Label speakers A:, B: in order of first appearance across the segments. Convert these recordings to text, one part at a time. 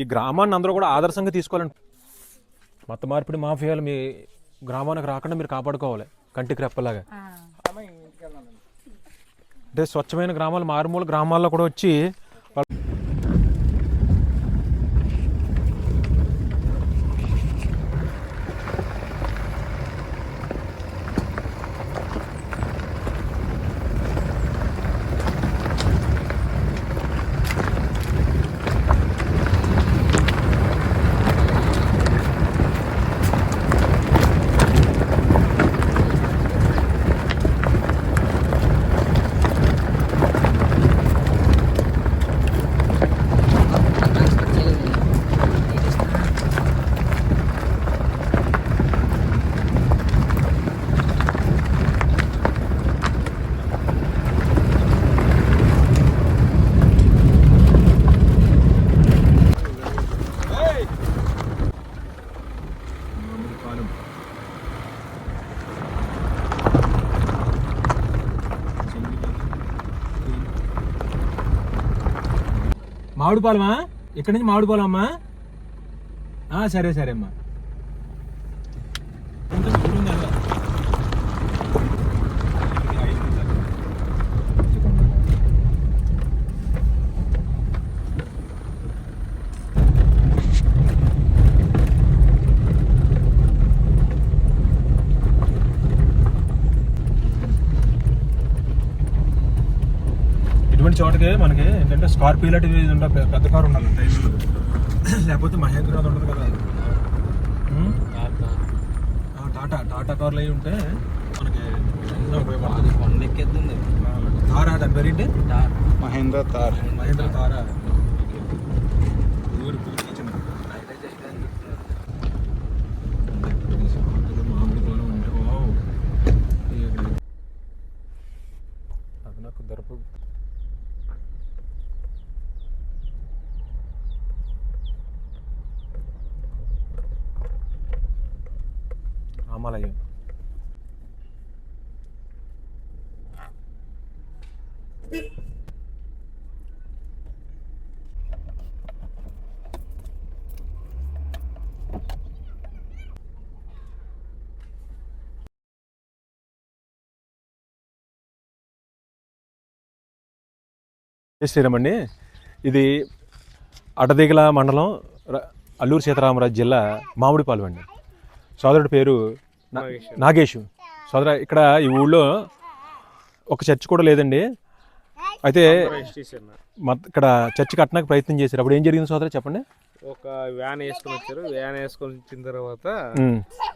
A: ఈ గ్రామాన్ని అందరూ కూడా ఆదర్శంగా తీసుకోవాలని మత మార్పిడి మాఫియాలు మీ గ్రామానికి రాకుండా మీరు కాపాడుకోవాలి కంటికి రెప్పలాగా. అంటే స్వచ్ఛమైన గ్రామాలు మారుమూల గ్రామాల్లో కూడా వచ్చి వాళ్ళ- మామిడి పాలమా? ఇక్కడి నుంచి మామిడి పాలమ్మా సరే సరే అమ్మా ఇంత దూరం ఉంది అలా. చోటకి మనకి ఏంటంటే స్కార్పియో లాంటివి ఉండ పెద్ద కారు ఉండాలి టైం లేకపోతే మహేంద్ర అది. ఉండదు కదా టాటా టాటా కార్లు అయి ఉంటే మనకి ఉపయోగపడుతుంది తారా దాని పేరేంటి?
B: మహేంద్ర తార్.
A: మహేంద్ర తారా ఊరు పూర్తి చిన్న మామిడి పాలు ఉంటే వావ్. ఈ ఇక్కడ- అది నాకు దొరక రామాలయం జై శ్రీరామ్ అండి ఇది అటదిగల మండలం అల్లూరు సీతారామరాజు జిల్లా మామిడిపాలెం అండి. సోదరుడి పేరు నా- నాగేషు సోదర ఇక్కడ ఈ ఊళ్ళో ఒక చర్చ్ కూడా లేదండి. అయితే ఇక్కడ చర్చ్ కట్టడానికి ప్రయత్నం చేశారు. అప్పుడు ఏం జరిగింది సోదర చెప్పండి?
C: ఒక వ్యాన్ వేసుకొని వచ్చారు. వ్యాన్ వేసుకొని వచ్చిన తర్వాత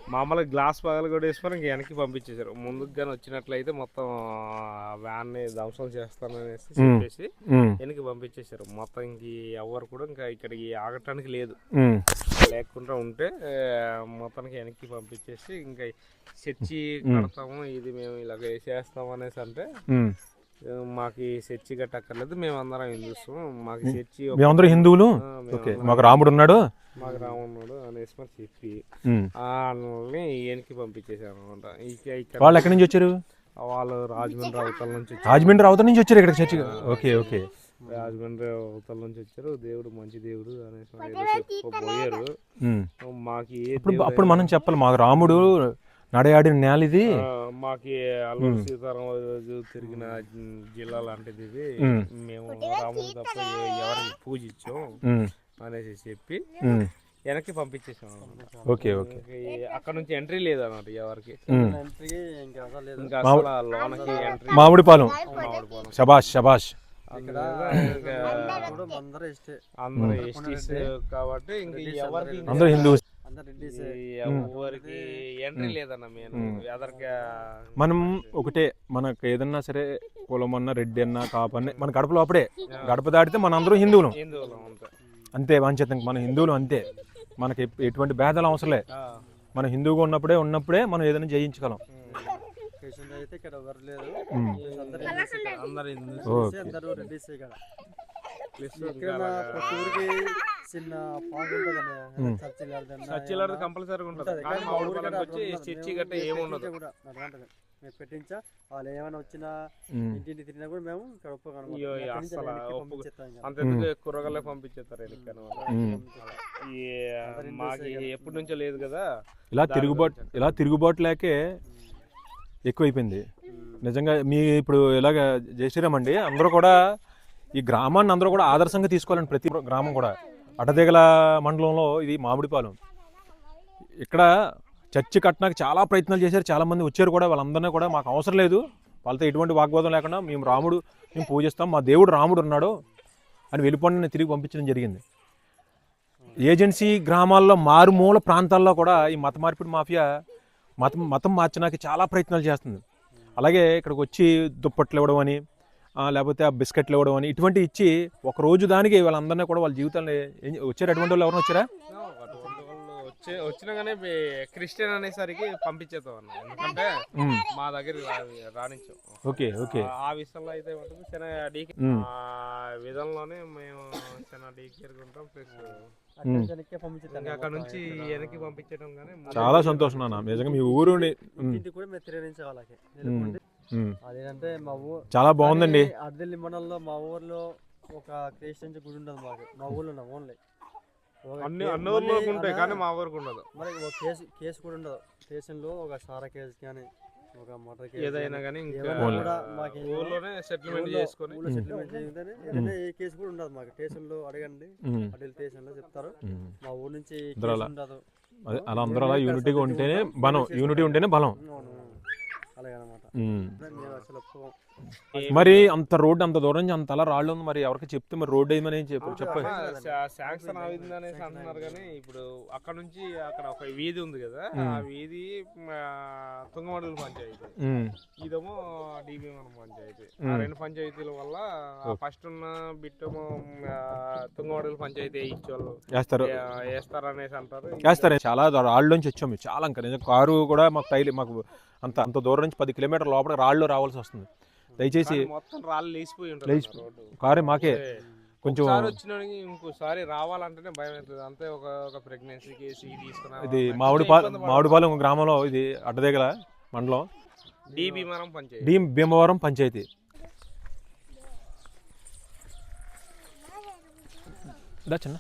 C: మామూలుగా గ్లాస్ పగలు కూడా వేసుకొని ఇంక వెనక్కి పంపించేశారు. ముందుకు కానీ వచ్చినట్లయితే మొత్తం వ్యాన్ని ధ్వంసం చేస్తాననేసి చెప్పేసి వెనక్కి పంపించేశారు. మొత్తం ఇంక ఎవరు కూడా ఇంకా ఇక్కడికి ఆగటానికి లేదు. లేకుండా ఉంటే మొత్తానికి వెనక్కి పంపించేసి ఇంకా చర్చి కడతాము ఇది మేము ఇలాగ చేస్తాం అనేసి అంటే మాకు చర్చి గట్ట అక్కర్లేదు మేము అందరం హిందూస్ మాకు చర్చి
A: మేమందరూ హిందువులు? ఓకే. మాకు రాముడు ఉన్నాడు?
C: మాకు రామున్నాడు అనేసి మరి చెప్పి వాళ్ళని వెనక్కి పంపించేసారు అనమాట.
A: వాళ్ళు ఎక్కడి నుంచి వచ్చారు?
C: వాళ్ళు రాజమండ్రి అవతల నుంచి
A: రాజమండ్రి అవతల నుంచి వచ్చారు ఇక్కడ చర్చికి? Okay okay.
C: రాజమండ్రి అవతల నుంచి వచ్చారు దేవుడు మంచి దేవుడు అనేసి
A: ఉమ్.
C: మాకు
A: అప్పుడు మనం చెప్పాలి మాకు రాముడు నడయాడిన నేల ఇది
C: మాకు అల్లూరు సీతారామరాజు తిరిగిన జిల్లా లాంటిది ఇది. మేము రాముడు తప్ప ఎవరికి పూజించాం అనేసి చెప్పి. వెనక్కి పంపించేసాం.
A: Okay okay.
C: అక్కడ నుంచి ఎంట్రీ లేదు. అన్నమాట ఎవరికి ఎంట్రీ
A: మామిడిపాలెం
C: మామిడిపోవడం
A: శబాష్ శబాష్
C: అందరూ ఎస్టీస్ కాబట్టి ఇంక ఎవరికి
A: అందరూ హిందూ
C: ఎవరికి ఎంట్రీ లేదన్న మేము. ఎదరికి
A: మనం ఒకటే మనకు ఏదన్నా సరే కులం అన్నా రెడ్డి అన్నా కాపు అన్నా మన గడపలో అప్పుడే. గడప దాటితే మన అందరూ హిందువులు.
C: హిందువులు అంతా.
A: అంతే వాంఛితం. మన హిందువులు అంతే. మనకి ఎటువంటి భేదాలు అవసరంలే
C: ఆ,
A: మనం హిందువుగా ఉన్నప్పుడే ఉన్నప్పుడే మనం ఏదైనా జయించగలం.
D: అయితే ఇక్కడ ఎవరు లేరు.
A: ఉమ్.
C: అందరు హిందూస్
A: ఓకే.
D: అందరూ రెడ్డిస్ ఇక్కడ ప్రతి ఊరికి చిన్న
C: కంపల్సరీ ఉంటుంది కానీ మా ఊరు వచ్చి చర్చి గట్ట ఏముండదు
D: మేము పెట్టించా. వాళ్ళు ఏమైనా వచ్చినా
A: ఉమ్.
D: ఇంటింటి తిరిగినా కూడా మేము ఇక్కడ ఒప్పుకోను
C: కూరగాయలే పంపించేస్తారు మాకు ఎప్పటి నుంచో లేదు కదా.
A: ఇలా తిరుగుబాటు ఇలా తిరుగుబాటు లేకే ఎక్కువైపోయింది. నిజంగా మీ ఇప్పుడు ఇలాగ జయశ్రీరామ్ అండి అందరూ కూడా ఈ గ్రామాన్ని అందరూ కూడా ఆదర్శంగా తీసుకోవాలండి ప్రతి గ్రామం కూడా అటదిగల మండలంలో ఇది మామిడిపాలెం ఇక్కడ చర్చి కట్టడానికి చాలా ప్రయత్నాలు చేశారు చాలా మంది వచ్చారు కూడా వాళ్ళందరినీ కూడా మాకు అవసరం లేదు. వాళ్ళతో ఎటువంటి వాగ్వాదం లేకుండా మేము రాముడు మేము పూజిస్తాం మా దేవుడు రాముడు ఉన్నాడు అని వెళ్ళిపోండి నేను తిరిగి పంపించడం జరిగింది. ఏజెన్సీ గ్రామాల్లో మారుమూల ప్రాంతాల్లో కూడా ఈ మత మార్పిడి మాఫియా మతం మతం మార్చడానికి చాలా ప్రయత్నాలు చేస్తుంది. అలాగే ఇక్కడికి వచ్చి దుప్పట్లు ఇవ్వడం అని లేకపోతే ఆ బిస్కెట్లు ఇవ్వడం అని ఇటువంటి ఇచ్చి ఒక రోజు దానికి వాళ్ళందరినీ కూడా వాళ్ళ జీవితాన్ని వచ్చారు? అటువంటి వాళ్ళు ఎవరైనా వచ్చారా?
C: వచ్చినా కానీ క్రిస్టియన్ అనేసరికి పంపించేద్దాం అన్న. ఎందుకంటే మా దగ్గర రాణించాం
A: ఓకే ఓకే.
C: ఆ- ఆ విషయంలో అయితే విధంలోనే మేము చాలా డీకేర్గా ఉంటాం ప్లస్
D: అక్కడి నుంచి వెనక్కి పంపించేస్తాం
C: ఇంకా అక్కడ నుంచి వెనక్కి పంపించడం కానీ
A: చాలా సంతోషం నాన్న. నిజంగా మీ ఊరు
D: కూడా మేము తిరగనించే వాళ్ళకి. నిలబడి అదేంటంటే మా ఊరు
A: చాలా బాగుందండి.
D: అర్దెల్లి మండలంలో మా ఊర్లో ఒక క్రిస్టియన్స్ గుడి ఉండదు మాకు. మా ఊర్లో ఉన్నాం ఓన్లీ.
C: అన్ని అన్ని ఊర్లో
D: మళ్ళీ
C: ఉంటాయి కానీ మా ఊరికి ఉండదు.
D: మరి ఒక కేసు కేసు కూడా ఉండదు. స్టేషన్లో ఒక సారా కేసు కానీ
C: ఏదైనా కానీ ఇంకా
D: ఏమైనా
A: ఊళ్ళో.
D: కూడా మాకు
C: ఊర్లోనే సెటిల్మెంట్ చేసుకొని
D: సెటిల్మెంట్ ఏ కేసు కూడా ఉండదు మాకు. స్టేషన్లో అడగండి
A: ఉమ్,
D: అటెల్ స్టేషన్లో చెప్తారు. మా ఊరు నుంచి. ఉండదు.
A: అలా అందరూ అలా యూనిటీగా ఉంటేనే బలం. యూనిటీ ఉంటేనే బలం
D: అవును అలాగే అనమాట
A: ఉమ్.
D: మేము అసలు ఒప్పుకోం.
A: మరి అంత రోడ్డు అంత దూరం నుంచి అంత అలా రాళ్ళు ఉంది మరి ఎవరికి చెప్తే మరి రోడ్డు వేయమని చెప్పు. చెప్పాలి
C: శాంక్షన్ అయింది అనేసి అంటున్నారు కానీ ఇప్పుడు అక్కడ నుంచి అక్కడ ఒక వీధి ఉంది కదా ఆ వీధి తుంగమడుగుల పంచాయతీ. ఇదేమో డిబిఎం పంచాయతీ. ఆ రెండు పంచాయతీల వల్ల ఫస్ట్ ఉన్న బిట్టేమో తుంగమడుగుల పంచాయతీ ఇచ్చేవాళ్ళు.
A: వేస్తారు.
C: వేస్తారనేసి అంటారు.
A: వేస్తారు. చాలా రాళ్ళ నుంచి వచ్చాము మేము. చాలా ఇంకా కారు కూడా మాకు తైలి మాకు అంత అంత దూరం నుంచి పది కిలోమీటర్ లోపల రాళ్ళు రావాల్సి వస్తుంది. దయచేసి
C: మొత్తం రాళ్ళు లేచిపోయి రోడ్డు.
A: కారే మాకే కొంచెం
C: వచ్చినోడికి ఇంకోసారి రావాలంటేనే భయం అవుతుంది. అంతే ఒక ఒక ప్రెగ్నెన్సీ కేసు ఇది తీసుకున్నా
A: ఇది మామిడిపాలెం మామిడిపాలెం గ్రామంలో ఇది అడ్డదేగల మండలం.
C: డిబి మనం పంచాయతీ.
A: డి భీమవరం పంచాయతీ. దా చిన్న.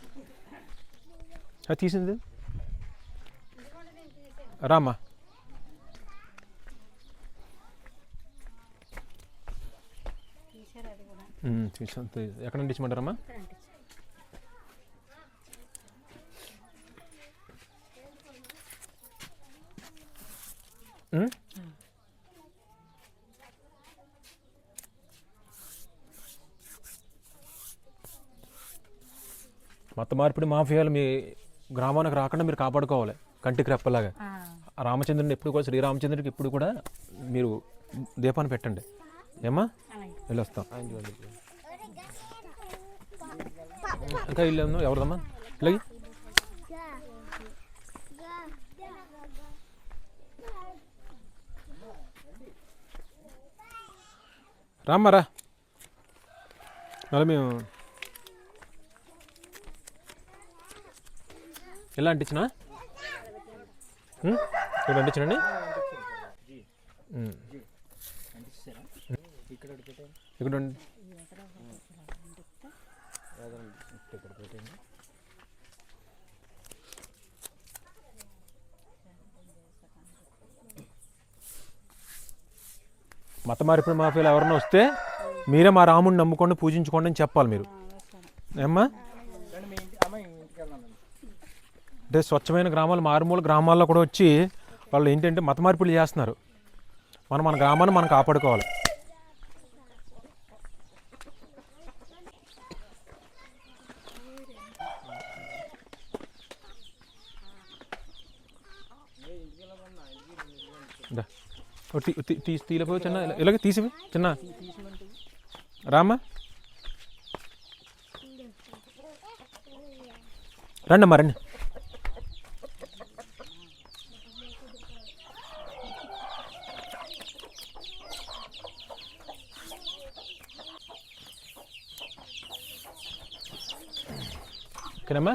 A: తీసింది. రామ్మా. ఎక్కడ నుండి ఇచ్చమంటారమ్మా? మత మార్పిడి మాఫియాలు మీ గ్రామానికి రాకుండా మీరు కాపాడుకోవాలి. కంటికి రెప్పలాగా. రామచంద్రుని ఎప్పుడు కూడా శ్రీరామచంద్రుడికి ఎప్పుడు కూడా మీరు దీపాన్ని పెట్టండి. ఏమ్మా? వెళ్ళొస్తాం ఇంకా ఇల్లు ఎవరిదమ్మా ఇలాగే రామ్మా రా మళ్ళీ మేము ఎలా అంటించిన ఇక్కడ అంటించనండి ఇక్కడ మత మార్పిడి మాఫీలు ఎవరైనా వస్తే మీరే మా రాముడిని నమ్ముకోండి పూజించుకోండి అని చెప్పాలి మీరు. ఏమ్మా? అంటే స్వచ్ఛమైన గ్రామాలు మారుమూల గ్రామాల్లో కూడా వచ్చి వాళ్ళు ఏంటంటే మత మార్పిడి చేస్తున్నారు. మనం మన గ్రామాన్ని మనం కాపాడుకోవాలి దా. తీసి చిన్న ఇలాగే తీసివి చిన్న రామ్మా రండి అమ్మా రండి ఓకేనమ్మా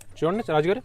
A: హ్మ్. హ్మ్. చూడండి రాజుగారు